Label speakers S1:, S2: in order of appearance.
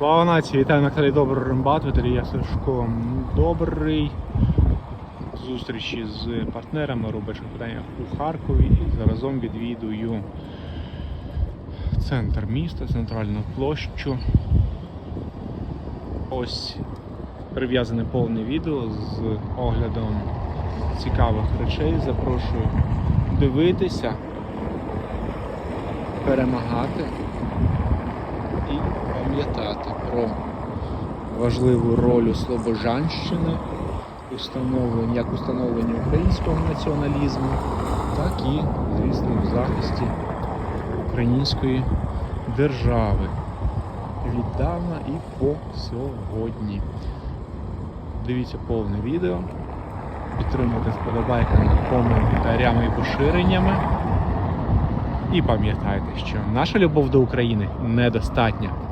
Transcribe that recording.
S1: Слава нації! Вітаю на каналі Добрий Рембат, Віталій я Сашко. Добрий. Зустрічі з партнерами робочих питаннях у Харкові. І заразом відвідую центр міста, центральну площу. Ось прив'язане повне відео з оглядом цікавих речей. Запрошую дивитися, перемагати і пам'ятати про важливу роль Слобожанщини, установлення, як установлення українського націоналізму, так і, звісно, в захисті української держави віддавна і по сьогодні. Дивіться повне відео, підтримуйте вподобайками, коментарями і поширеннями. І пам'ятайте, що наша любов до України недостатня.